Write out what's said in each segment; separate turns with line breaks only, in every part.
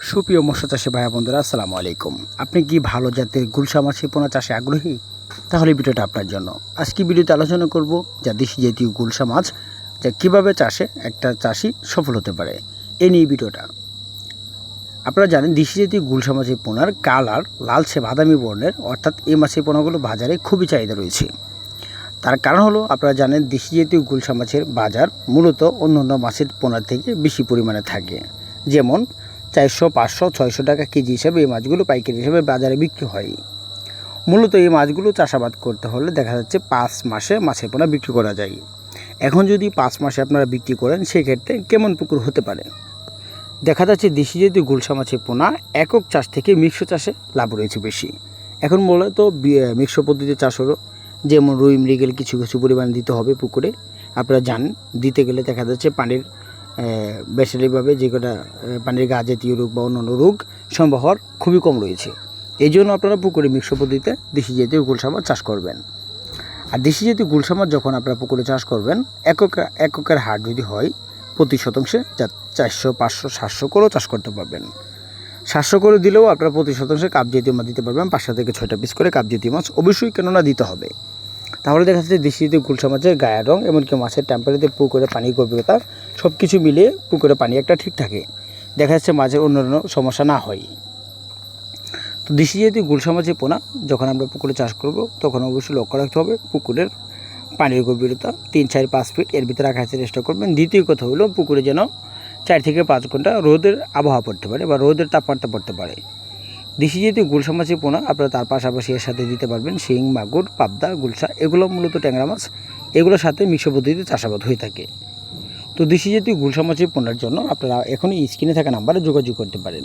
সুপ্রিয় মৎস্য চাষী ভাই বন্ধুরা, আসসালামু আলাইকুম। আপনি কি ভালো জাতের গুলশা মাছ পোনা চাষে আগ্রহী? তাহলে ভিডিওটা আপনার জন্য। আজকে ভিডিওতে আলোচনা করব যা দেশি জাতীয় গুলশা মাছ, যা কীভাবে চাষে একটা চাষি সফল হতে পারে। এই নিয়ে ভিডিওটা। আপনারা জানেন, দেশি জাতীয় গুলশা মাছের পোনার কালার লালচে বাদামি বর্ণের, অর্থাৎ এই মাছের পোনাগুলো বাজারে খুবই চাহিদা রয়েছে। তার কারণ হলো, আপনারা জানেন, দেশি জাতীয় গুলশা মাছের বাজার মূলত অন্য অন্য মাছের পোনার থেকে বেশি পরিমাণে থাকে। যেমন চারশো, পাঁচশো, ছয়শো টাকা কেজি হিসাবে এই মাছগুলো পাইকারি হিসাবে বাজারে বিক্রি হয়। মূলত এই মাছগুলো চাষাবাদ করতে হলে দেখা যাচ্ছে পাঁচ মাসে মাছের পোনা বিক্রি করা যায়। এখন যদি পাঁচ মাসে আপনারা বিক্রি করেন, সেক্ষেত্রে কেমন পুকুর হতে পারে? দেখা যাচ্ছে দেশি জাতীয় গুলশা মাছের পোনা একক চাষ থেকে মিশ্র চাষে লাভ রয়েছে বেশি। এখন মূলত মিশ্র পদ্ধতিতে চাষ হলো। যেমন রুই, মৃগেল কিছু কিছু পরিমাণ দিতে হবে পুকুরে। আপনারা জানেন, দিতে গেলে দেখা যাচ্ছে পানির বেসরকারিভাবে যে কটা পানির গা জাতীয় রোগ বা অন্যান্য রোগ সম্ভব হওয়ার খুবই কম রয়েছে। এই জন্য আপনারা পুকুরে মিশ্র পদ্ধতিতে দেশি জাতীয় গুলশা মাছ চাষ করবেন। আর দেশি জাতীয় গুলশা মাছ যখন আপনারা পুকুরে চাষ করবেন, একক, এককের হার যদি হয়, প্রতি শতাংশে যা চারশো, পাঁচশো, সাতশো করেও চাষ করতে পারবেন। সাতশো করে দিলেও আপনারা প্রতি শতাংশে কাপ জাতীয় মাছ দিতে পারবেন, পাঁচশো থেকে ছয়টা পিস করে কাপ জাতীয় মাছ অবশ্যই কেননা দিতে হবে। তাহলে দেখা যাচ্ছে দেশি জাতীয় গুলশা মাছের গায়ের রং, এমনকি মাছের টেম্পারেচার পুকুরে পানির গভীরতা সব কিছু মিলিয়ে পুকুরে পানি একটা ঠিক থাকে। দেখা যাচ্ছে মাছের অন্য অন্যান্য সমস্যা না হয়। তো দেশি জাতীয় গুলশা মাছের পোনা, যখন আমরা পুকুরে চাষ করব, তখন অবশ্যই লক্ষ্য রাখতে হবে পুকুরের পানির গভীরতা তিন, চার, পাঁচ ফিট এর ভিতরে রাখার চেষ্টা করবেন। দ্বিতীয় কথা হলো পুকুরে যেন চার থেকে পাঁচ ঘণ্টা রোদের আবহাওয়া পড়তে পারে বা রোদের তাপমাত্রা পড়তে পারে। দেশি জাতীয় গুলশা মাছের পোনা আপনারা তার পাশাপাশি এর সাথে দিতে পারবেন শিং, মাগুর, পাবদা, গুলশা, এগুলো মূলত ট্যাংরা মাছ। এগুলোর সাথে মিশ্র পদ্ধতিতে চাষাবাদ হয়ে থাকে। তো দেশি জাতীয় গুলশা মাছের পোনার জন্য আপনারা এখনই স্ক্রিনে থাকা নাম্বারে যোগাযোগ করতে পারেন।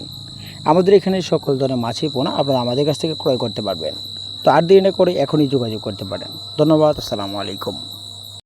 আমাদের এখানে সকল ধরনের মাছের পোনা আপনারা আমাদের কাছ থেকে ক্রয় করতে পারবেন। তো আর দেরি না করে এখনই যোগাযোগ করতে পারেন। ধন্যবাদ, আসসালামু আলাইকুম।